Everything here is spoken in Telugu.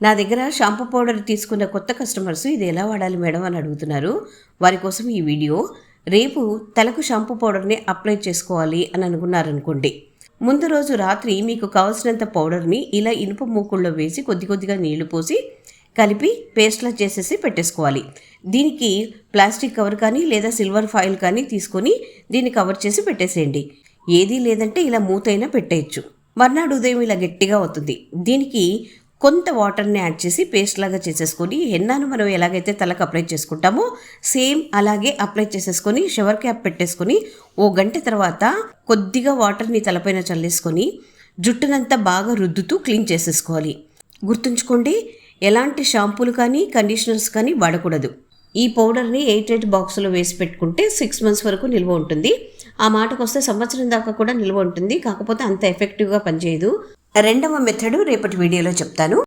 నా దగ్గర షాంపూ పౌడర్ తీసుకున్న కొత్త కస్టమర్స్ ఇది ఎలా వాడాలి మేడం అని అడుగుతున్నారు. వారి కోసం ఈ వీడియో. రేపు తలకు షాంపూ పౌడర్ని అప్లై చేసుకోవాలి అని అనుకున్నారనుకోండి. ముందు రోజు రాత్రి మీకు కావలసినంత పౌడర్ని ఇలా ఇనుప మూకుల్లో వేసి కొద్ది కొద్దిగా నీళ్ళు పోసి కలిపి పేస్ట్లా చేసేసి పెట్టేసుకోవాలి. దీనికి ప్లాస్టిక్ కవర్ కానీ లేదా సిల్వర్ ఫాయిల్ కానీ తీసుకొని దీన్ని కవర్ చేసి పెట్టేసేయండి. ఏదీ లేదంటే ఇలా మూతైనా పెట్టేయచ్చు. మర్నాడు ఉదయం ఇలా గట్టిగా అవుతుంది. దీనికి కొంత వాటర్ని యాడ్ చేసి పేస్ట్ లాగా చేసేసుకొని హెన్నాను మనం ఎలాగైతే తలకు అప్లై చేసుకుంటామో సేమ్ అలాగే అప్లై చేసేసుకొని షవర్ క్యాప్ పెట్టేసుకొని ఓ గంట తర్వాత కొద్దిగా వాటర్ని తలపైన చల్లేసుకొని జుట్టునంతా బాగా రుద్దుతూ క్లీన్ చేసేసుకోవాలి. గుర్తుంచుకోండి ఎలాంటి షాంపూలు కానీ కండిషనర్స్ కానీ వాడకూడదు. ఈ పౌడర్ని ఎయిట్ ఎయిట్ బాక్స్లో వేసి పెట్టుకుంటే సిక్స్ మంత్స్ వరకు నిల్వ ఉంటుంది. ఆ మాటకు వస్తే సంవత్సరం దాకా కూడా నిల్వ ఉంటుంది. కాకపోతే అంత ఎఫెక్టివ్గా పనిచేయదు. రెండవ మెథడు రేపటి వీడియోలో చెప్తాను.